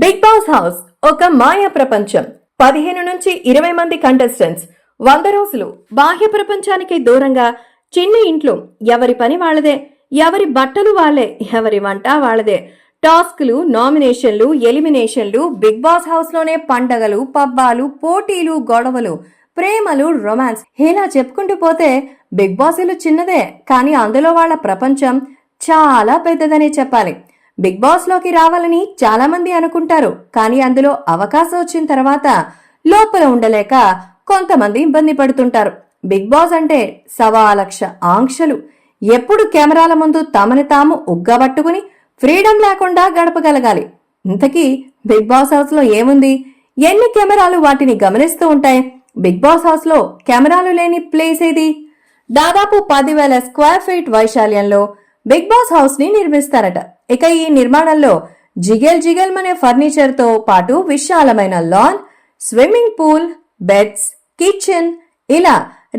Big Boss house ఒక మాయా ప్రపంచం. పదిహేను నుంచి ఇరవై మంది కంటెస్టెంట్స్ వంద రోజులు బాహ్య ప్రపంచానికి దూరంగా చిన్న ఇంట్లో ఎవరి పని వాళ్ళదే ఎవరి బట్టలు వాళ్ళే ఎవరి వంట వాళ్ళదే. టాస్క్లు నామినేషన్లు ఎలిమినేషన్లు బిగ్ బాస్ హౌస్లోనే పండగలు పబ్బాలు పోటీలు గొడవలు ప్రేమలు రొమాన్స్ ఇలా చెప్పుకుంటూ పోతే బిగ్ బాస్ ఇల్లు చిన్నదే కానీ అందులో వాళ్ళ ప్రపంచం చాలా పెద్దదనే చెప్పాలి. బిగ్ బాస్లోకి రావాలని చాలా మంది అనుకుంటారు. కానీ అందులో అవకాశం వచ్చిన తర్వాత లోపల ఉండలేక కొంతమంది ఇబ్బంది పడుతుంటారు. బిగ్ బాస్ అంటే సవా లక్ష ఆంక్షలు. ఎప్పుడు కెమెరాల ముందు తమని తాము ఉగ్గబట్టుకుని ఫ్రీడమ్ లేకుండా గడపగలగాలి. ఇంతకీ బిగ్ బాస్ హౌస్లో ఏముంది? ఎన్ని కెమెరాలు వాటిని గమనిస్తూ ఉంటాయి? బిగ్ బాస్ హౌస్లో కెమెరాలు లేని ప్లేస్ ఏది? దాదాపు పదివేల స్క్వేర్ ఫీట్ వైశాల్యంలో బిగ్ బాస్ హౌస్ని నిర్మిస్తారట. ఇక ఈ నిర్మాణంలో జిగెల్ జిగెల్ అనే ఫర్నిచర్తో పాటు విశాలమైన lawn swimming pool beds kitchen ఇలా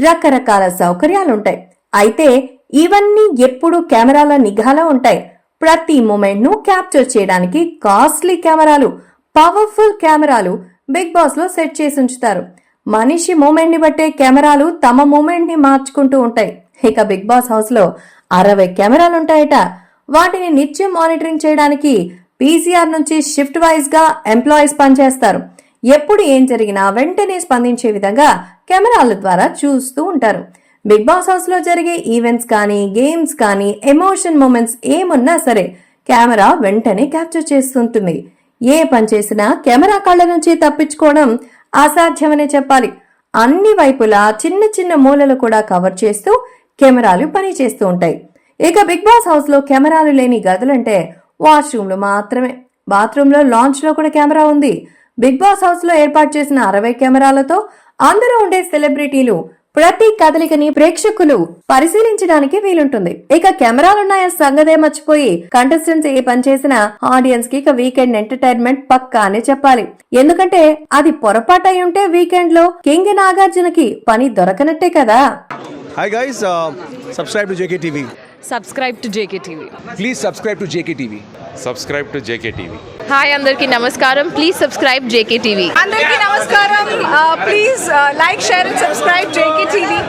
రకరకాల సౌకర్యాలుంటాయి. అయితే ఇవన్నీ ఎప్పుడు కెమెరాల నిఘాలో ఉంటాయి. ప్రతి మూమెంట్ను క్యాప్చర్ చేయడానికి కాస్ట్లీ కెమెరాలు పవర్ఫుల్ కెమెరాలు బిగ్ బాస్లో సెట్ చేసి ఉంచుతారు. మనిషి మూమెంట్ని బట్టే కెమెరాలు తమ మూమెంట్ని మార్చుకుంటూ ఉంటాయి. ఇక బిగ్ బాస్ హౌస్లో అరవై కెమెరాలు ఉంటాయట వాటిని నిత్యం మానిటరింగ్ చేయడానికి పీసీఆర్ నుంచి షిఫ్ట్ వైజ్గా ఎంప్లాయీస్ పనిచేస్తారు. ఎప్పుడు ఏం జరిగినా వెంటనే స్పందించే విధంగా కెమెరాల ద్వారా చూస్తూ ఉంటారు. బిగ్ బాస్ హౌస్లో జరిగే ఈవెంట్స్ కానీ గేమ్స్ కానీ ఎమోషన్ మూమెంట్స్ ఏమున్నా సరే కెమెరా వెంటనే క్యాప్చర్ చేస్తుంటుంది. ఏ పని చేసినా కెమెరా కళ్ళ నుంచి తప్పించుకోవడం అసాధ్యమనే చెప్పాలి. అన్ని వైపులా చిన్న చిన్న మూలలు కూడా కవర్ చేస్తూ కెమెరాలు పని చేస్తూ ఉంటాయి. ఇక బిగ్ బాస్ హౌస్లో కెమెరాలు లేని గదులంటే వాష్రూమ్లు మాత్రమే. బాత్రూంలో లాంచ్లో లాంచ్లో కూడా కెమెరా ఉంది. బిగ్ బాస్ హౌస్లో ఏర్పాటు చేసిన అరవై కెమెరాలతో అందరూ ఉండే సెలబ్రిటీలు ప్రతి కదలికని ప్రేక్షకులు పరిశీలించడానికి వీలుంటుంది. ఇక కెమెరాలున్నాయ సంగదే మర్చిపోయి కంటెస్టెంట్స్ ఏ పని చేసినా ఆడియన్స్కి ఇక వీకెండ్ ఎంటర్టైన్మెంట్ పక్కా అని చెప్పాలి. ఎందుకంటే అది పొరపాటు అయి ఉంటే వీకెండ్లో కింగ్ నాగార్జునకి పని దొరకనట్టే కదా. Hi guys, uh, subscribe to JKTV. Subscribe to JK TV Please subscribe to JKTV. subscribe to JKTV. Hi అందరికీ నమస్కారం ప్లీజ్ సబ్స్క్రైబ్ జేకే టీవీ అందరికీ నమస్కారం please like share and subscribe JK TV